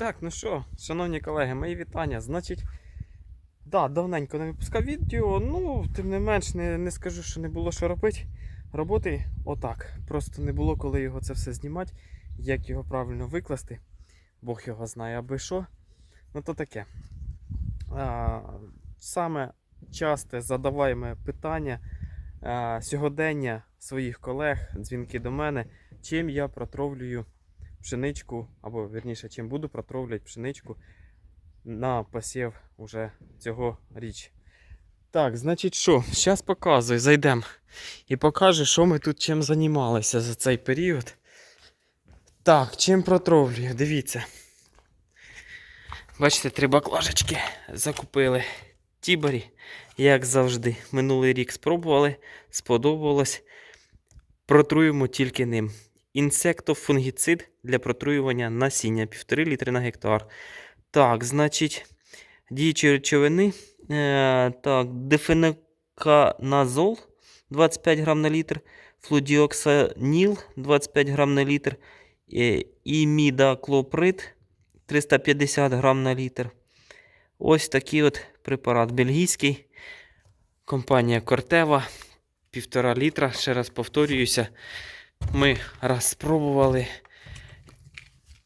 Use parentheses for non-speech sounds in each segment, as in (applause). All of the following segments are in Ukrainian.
Так, ну що, шановні колеги, мої вітання. Значить, да, давненько не випускав відео, ну, тим не менш, не, не скажу, що не було що робити. Роботи отак. Просто не було коли його це все знімати, як його правильно викласти. Бог його знає, аби що. Ну то таке. А, саме часте задаваємо питання а, сьогодення своїх колег, дзвінки до мене, чим я протравлюю пшеничку, або вірніше, чим буду протравлювати пшеничку на посів уже цього річ. Так, значить що, зараз показую, зайдемо і покажу, що ми тут чим займалися за цей період. Так, чим протравлюю, дивіться. Бачите, три баклажечки закупили. Тіборі, як завжди, минулий рік спробували, сподобалось. Протруємо тільки ним. Інсектофунгіцид для протруювання насіння 1,5 літри на гектар. Так, значить, діючі речовини. Е, так, дефенеканазол 25 грам на літр, флудіоксаніл 25 грам на літр, е, імідаклоприд 350 грам на літр. Ось такий от препарат бельгійський. Компанія Кортева. Півтора літра. Ще раз повторююся. Ми раз спробували.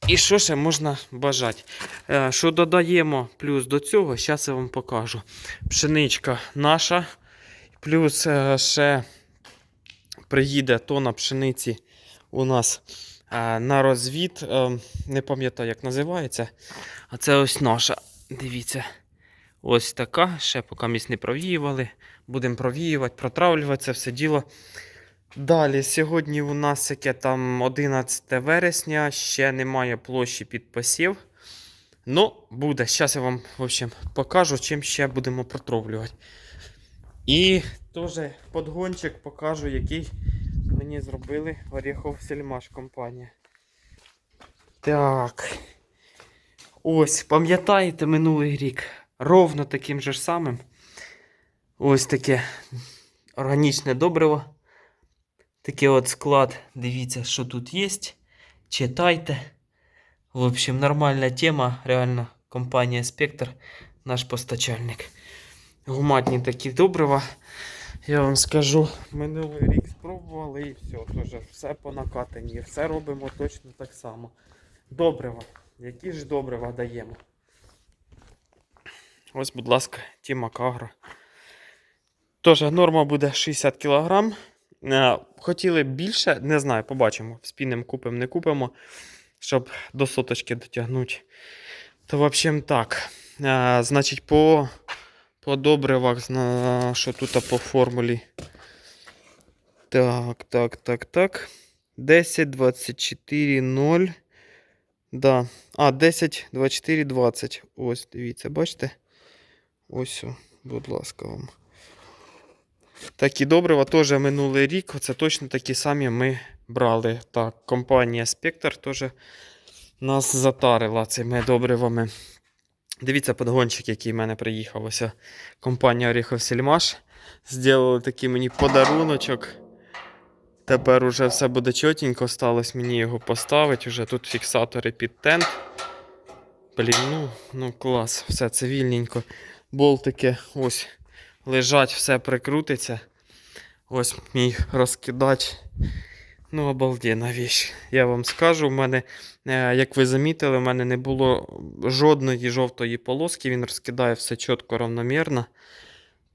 І що ще можна бажати? Е, Що додаємо плюс до цього, зараз я вам покажу. Пшеничка наша. Плюс е, ще приїде тона пшениці у нас е, на розвід. Не пам'ятаю, як називається. А це ось наша. Дивіться. Ось така. Ще поки місць не провіювали. Будемо провіювати, протравлювати це все діло. Далі, сьогодні у нас яке там 11 вересня, ще немає площі під посів. Ну, буде. Зараз я вам в общем, покажу, чим ще будемо протравлювати. І теж подгончик покажу, який мені зробили Оріхов Сельмаш компанія. Так. Ось, пам'ятаєте минулий рік? Ровно таким же ж самим. Ось таке органічне добриво. Такий от склад. Дивіться, що тут є. Читайте. В общем, нормальна тема. Реально, компанія Спектр, наш постачальник. Гуматні такі добрива. Я вам скажу, минулий рік спробували і все. Тож все по накатанні. Все робимо точно так само. Добрива. Які ж добрива даємо? Ось, будь ласка, Тіма Кагро. Тож норма буде 60 кг. Е, Хотіли більше, не знаю, побачимо. Спінем купимо, не купимо, щоб до соточки дотягнути. То, в общем, так. Е, Значить, по, по добривах, що тут по формулі. Так, так, так, так. 10, 24, 0. Да. А, 10, 24, 20. Ось, дивіться, бачите? Ось, будь ласка, вам. Такі добрива теж минулий рік. Це точно такі самі ми брали. Так, компанія Spectre теж нас затарила цими добривами. Дивіться подгончик, який в мене приїхав. Ось компанія Оріхов Сільмаш. Зробили такий мені подаруночок. Тепер уже все буде чотенько, сталося мені його поставити. Уже тут фіксатори під тент. Блін, ну, ну клас, все цивільненько. Болтики ось лежать, все прикрутиться. Ось мій розкидач. Ну, обалденна віч. Я вам скажу, в мене, е, як ви замітили, в мене не було жодної жовтої полоски, він розкидає все чітко, равномірно.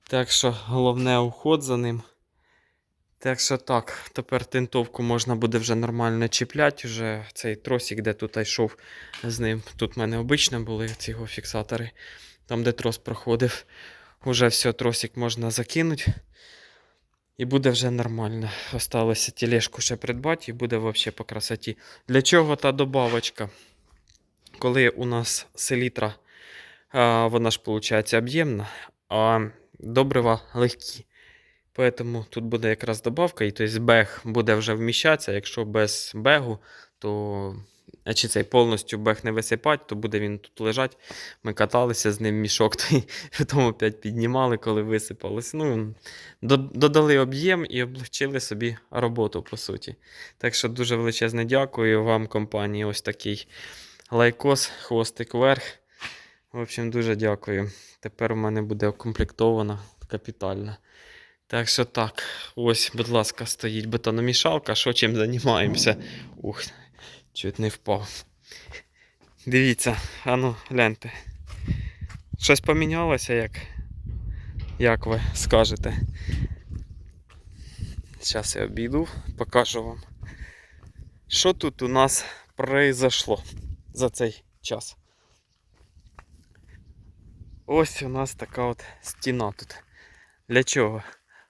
Так що головне уход за ним. Так що так, тепер тентовку можна буде вже нормально чіпляти. Вже цей тросик, де тут йшов з ним. Тут в мене обично були ці його фіксатори, там де трос проходив. Уже все, тросик можна закинути. І буде вже нормально. Осталося тележку ще придбати і буде взагалі по красоті. Для чого та добавочка? Коли у нас селітра, вона ж виходить об'ємна, а добрива легкі. Поэтому тут буде якраз добавка, і тобто бег буде вже вміщатися. Якщо без бегу, то а чи цей повністю бег не висипати, то буде він тут лежати. Ми каталися з ним мішок, (laughs) то й потім опять піднімали, коли висипалось. Ну, додали об'єм і облегчили собі роботу, по суті. Так що дуже величезне дякую вам, компанії. Ось такий лайкос, хвостик вверх. В общем, дуже дякую. Тепер у мене буде укомплектована капітально. Так що так, ось, будь ласка, стоїть бетономішалка. Що чим займаємося? Ух, чуть не впав. Дивіться, ану, гляньте. Щось помінялося, як, як ви скажете. Зараз я обійду, покажу вам. Що тут у нас произошло за цей час? Ось у нас така от стіна тут. Для чого?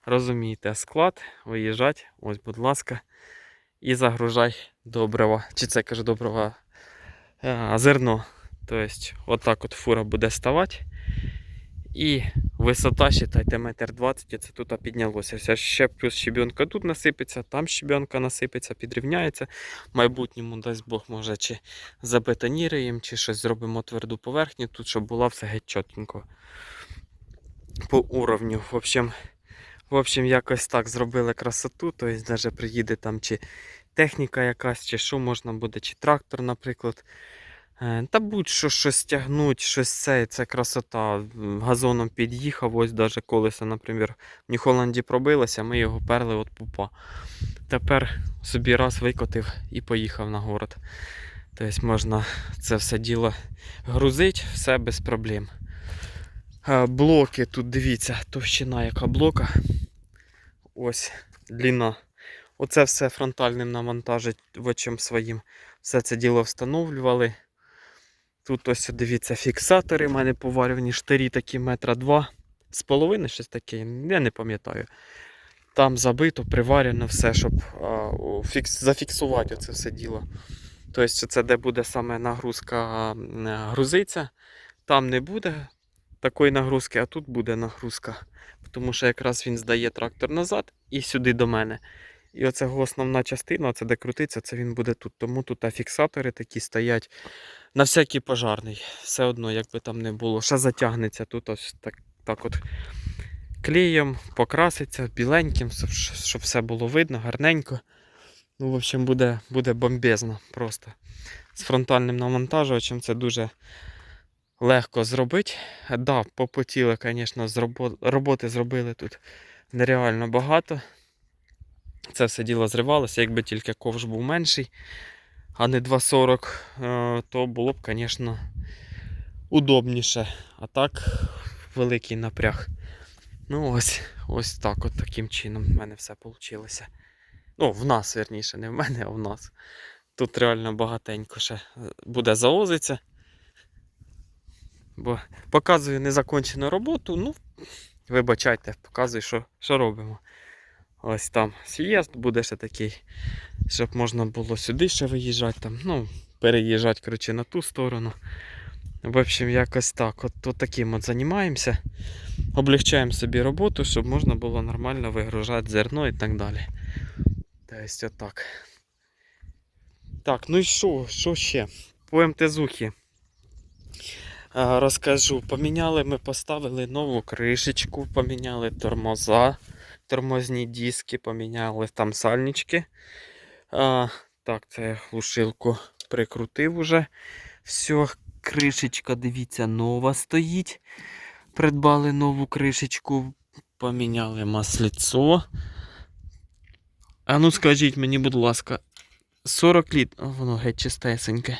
Розумієте, склад, виїжджать, ось, будь ласка, і загружай добрива. Чи це кажу добрива зерно. Тобто, отак от фура буде ставати. І висота, считайте, метр двадцять, і це тут піднялося. Все, ще плюс щебенка тут насипеться, там щебенка насипеться, підрівняється. В майбутньому, дасть Бог, може, чи забетоніруємо, чи щось зробимо тверду поверхню, тут, щоб була все геть чотенько по уровню. В общем, в общем, якось так зробили красоту. Тобто, навіть приїде там чи техніка якась, чи що можна буде, чи трактор, наприклад. Е, Та будь-що щось тягнуть, щось це, це красота. Газоном під'їхав, ось даже колесо, наприклад, в Нью-Холланді пробилося, ми його перли от пупа. Тепер собі раз викотив і поїхав на город. Тобто можна це все діло грузити, все без проблем. Е, Блоки тут дивіться, товщина яка блока. Ось длина. Оце все фронтальним навантажувачем своїм. Все це діло встановлювали. Тут ось дивіться фіксатори. У мене поварювані штирі такі метра два з половини, щось таке, я не пам'ятаю. Там забито, приварено все, щоб а, фікс, зафіксувати це все діло. Тобто, це де буде саме нагрузка грузиться, там не буде такої нагрузки, а тут буде нагрузка. Тому що якраз він здає трактор назад і сюди до мене. І оце основна частина, це де крутиться, це він буде тут. Тому тут фіксатори такі стоять на всякий пожарний. Все одно, як би там не було. Ще затягнеться тут ось так, так от клеєм, покраситься біленьким, щоб все було видно, гарненько. Ну, в общем, буде, буде бомбезно просто. З фронтальним навантажувачем це дуже легко зробити. Да, попотіли, звісно, роботи зробили тут нереально багато. Це все діло зривалося, якби тільки ковш був менший, а не 2,40, е, то було б, звісно, удобніше. А так, великий напряг. Ну, ось, ось так, от таким чином в мене все вийшло. Ну, в нас, верніше, не в мене, а в нас. Тут реально багатенько ще е, буде завозиться. Бо показую незакончену роботу. Ну, вибачайте, показую, що, що робимо. Ось там з'їзд буде ще такий, щоб можна було сюди ще виїжджати, там, ну, переїжджати коротше, на ту сторону. В общем, якось так. От, от таким от займаємося. Облегчаємо собі роботу, щоб можна було нормально вигружати зерно і так далі. Тобто отак. Так, ну і що? Що ще? По МТЗухі. А, розкажу. Поміняли ми, поставили нову кришечку, поміняли тормоза, тормозні диски, поміняли там сальнички. А, так, це глушилку прикрутив уже. Все, кришечка, дивіться, нова стоїть. Придбали нову кришечку, поміняли масліцо. А ну скажіть мені, будь ласка, 40 літрів. О, воно геть чистесеньке.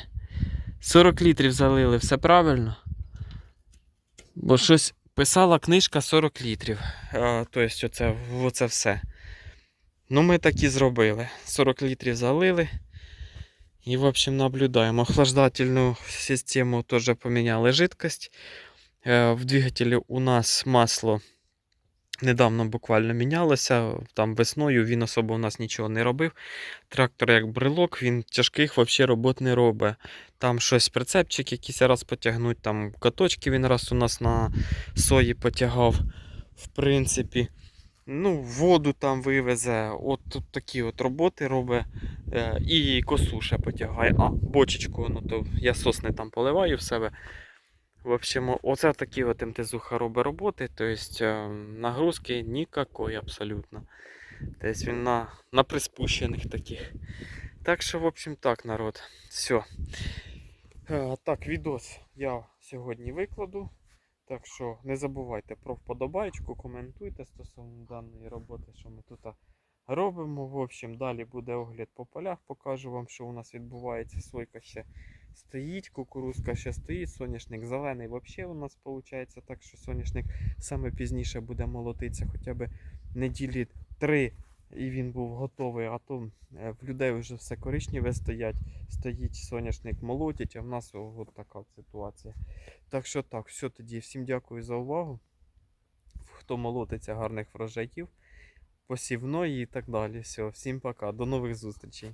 40 літрів залили, все правильно? Бо щось писала книжка 40 літрів. А, тобто, оце, оце все. Ну, ми так і зробили. 40 літрів залили. І, в общем, наблюдаємо. Охлаждательну систему теж поміняли жидкость. Е, В двигателі у нас масло недавно буквально мінялося. Там весною він особо у нас нічого не робив. Трактор як брелок, він тяжких взагалі робот не робить. Там щось прицепчик якийсь раз потягнуть, там каточки він раз у нас на сої потягав. В принципі. Ну, воду там вивезе. От тут такі от роботи робить. Е, і косу ще потягає. А, бочечку, ну то я сосни там поливаю в себе. В общем, оце такі от МТЗуха робить роботи, тобто нагрузки ніякої абсолютно. Тобто він на, на приспущених таких. Так що, в общем, так, народ. Все. Е, Так, відос я сьогодні викладу. Так що не забувайте про вподобайку, коментуйте стосовно даної роботи, що ми тут робимо. В общем, далі буде огляд по полях. Покажу вам, що у нас відбувається. Сойка ще стоїть, кукурузка ще стоїть, соняшник зелений взагалі у нас виходить. Так що соняшник саме пізніше буде молотитися хоча б неділі три. І він був готовий, а то е, в людей вже все коричневе стоять, стоїть соняшник молотять, а в нас от така ситуація. Так що так, все тоді. Всім дякую за увагу. Хто молотиться гарних врожаїв, посівної і так далі. Все, всім пока, до нових зустрічей.